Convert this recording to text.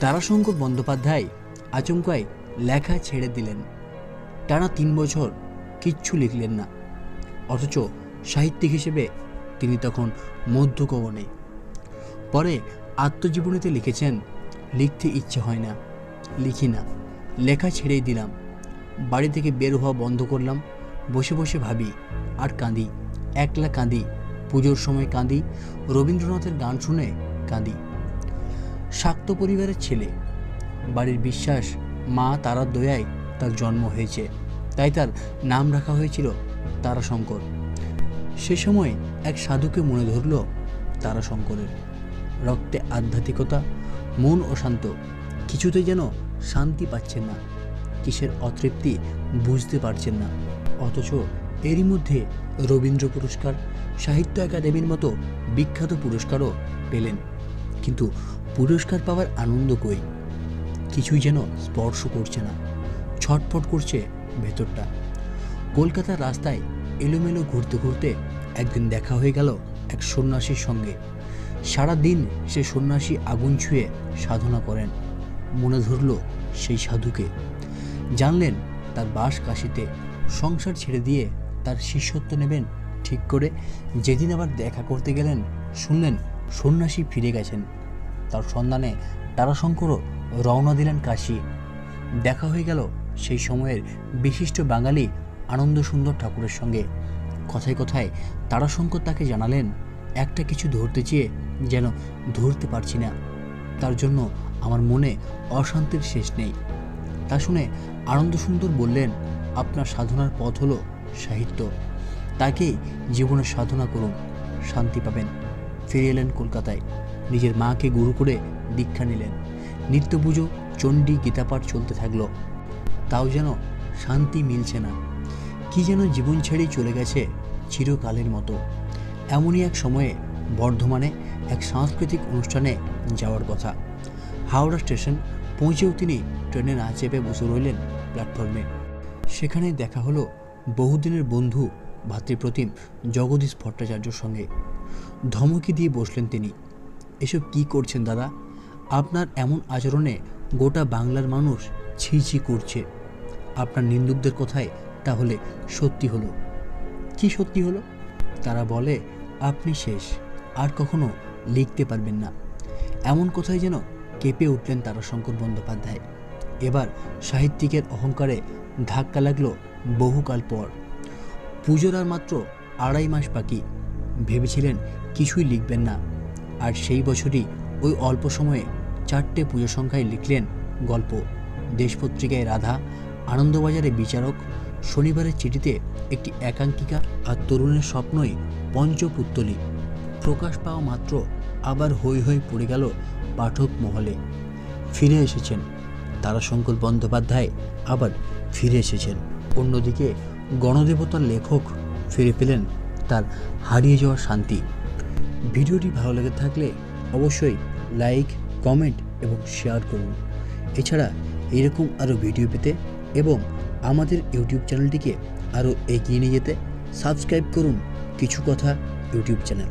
তারাশঙ্কর বন্দ্যোপাধ্যায় আচমকায় লেখা ছেড়ে দিলেন। টানা তিন বছর কিচ্ছু লিখলেন না। অথচ সাহিত্যিক হিসেবে তিনি তখন মধ্যগগনে পরে আত্মজীবনীতে লিখেছেন, লিখতে ইচ্ছে হয় না, লিখি না, লেখা ছেড়েই দিলাম। বাড়ি থেকে বের হওয়া বন্ধ করলাম, বসে বসে ভাবি, আর কাঁদি, একলা কাঁদি, পুজোর সময় কাঁদি, রবীন্দ্রনাথের গান শুনে কাঁদি। শাক্ত পরিবারের ছেলে। বাড়ির বিশ্বাস, মা তারার দয়ায় তার জন্ম হয়েছে। তাই তার নাম রাখা হয়েছিল তারাশঙ্কর। সে সময় এক সাধুকে মনে ধরল তারাশঙ্করের। রক্তে আধ্যাত্মিকতা, মন অশান্ত কিছুতে যেন শান্তি পাচ্ছেন না। কিসের অতৃপ্তি বুঝতে পারছেন না। অথচ এরই মধ্যে রবীন্দ্র পুরস্কার, সাহিত্য একাডেমির মতো বিখ্যাত পুরস্কারও পেলেন। কিন্তু পুরস্কার পাওয়ার আনন্দ কই? কিছুই যেন স্পর্শ করছে না। ছটফট করছে ভেতরটা। কলকাতার রাস্তায় এলোমেলো ঘুরতে ঘুরতে একদিন দেখা হয়ে গেল এক সন্ন্যাসীর সঙ্গে। সারা দিন সে সন্ন্যাসী আগুন ছুঁয়ে সাধনা করেন। মনে ধরল সেই সাধুকে। জানলেন তার বাস কাশিতে সংসার ছেড়ে দিয়ে তার শিষ্যত্ব নেবেন ঠিক করে যেদিন আবার দেখা করতে গেলেন, শুনলেন সন্ন্যাসী ফিরে গেছেন। তার সন্ধানে তারাশঙ্করও রওনা দিলেন কাশি। দেখা হয়ে গেল সেই সময়ের বিশিষ্ট বাঙালি আনন্দ সুন্দর ঠাকুরের সঙ্গে। কথায় কথায় তারাশঙ্কর তাকে জানালেন, একটা কিছু ধরতে চেয়ে যেন ধরতে পারছি না। তার জন্য আমার মনে অশান্তির শেষ নেই। তা শুনে আনন্দ সুন্দর বললেন, আপনার সাধনার পথ হলো সাহিত্য। তাকেই জীবনের সাধনা করুন, শান্তি পাবেন। ফিরে এলেন কলকাতায়। নিজের মাকে গুরু করে দীক্ষা নিলেন। নিত্য পুজো চণ্ডী, গীতাপাঠ চলতে থাকল। তাও যেন শান্তি মিলছে না। কি যেন জীবন ছেড়েই চলে গেছে চিরকালের মতো। এমনই এক সময়ে বর্ধমানে এক সাংস্কৃতিক অনুষ্ঠানে যাওয়ার কথা। হাওড়া স্টেশন পৌঁছেও তিনি ট্রেনে না চেপে বসে রইলেন প্ল্যাটফর্মে। সেখানে দেখা হলো বহুদিনের বন্ধু ভাতৃপ্রতিম জগদীশ ভট্টাচার্যর সঙ্গে। ধমকি দিয়ে বসলেন তিনি। এসব কি করছেন দাদা? আপনার এমন আচরণে গোটা বাংলার মানুষ ছি ছি করছে। আপনার নিন্দুকদের কথায় তাহলে সত্যি হলো। কি সত্যি হলো? তারা বলে, আপনি শেষ, আর কখনো লিখতে পারবেন না। এমন কথাই যেন কেঁপে উঠলেন তারাশঙ্কর বন্দ্যোপাধ্যায়। এবার সাহিত্যিকের অহংকারে ধাক্কা লাগল বহুকাল পর। পুজোর আর মাত্র আড়াই মাস বাকি। ভেবেছিলেন কিছুই লিখবেন না। আর সেই বছরই ওই অল্প সময়ে চারটে পুজো সংখ্যায় লিখলেন গল্প। দেশপত্রিকায় রাধা, আনন্দবাজারে বিচারক, শনিবারের চিঠিতে একটি একাঙ্কিকা আর তরুণের স্বপ্নই পঞ্চপুত্তলি। প্রকাশ পাওয়া মাত্র আবার হই হই পড়ে গেল পাঠক মহলে। ফিরে এসেছেন। তারাশঙ্কর বন্দ্যোপাধ্যায় আবার ফিরে এসেছেন। অন্যদিকে গণদেবতার লেখক ফিরে পেলেন তার হারিয়ে যাওয়া শান্তি। ভিডিওটি ভালো লেগে থাকলে অবশ্যই লাইক, কমেন্ট এবং শেয়ার করুন। এছাড়া এরকম আরও ভিডিও পেতে এবং আমাদের ইউটিউব চ্যানেলটিকে আরও এগিয়ে নিয়ে যেতে সাবস্ক্রাইব করুন কিছু কথা ইউটিউব চ্যানেল।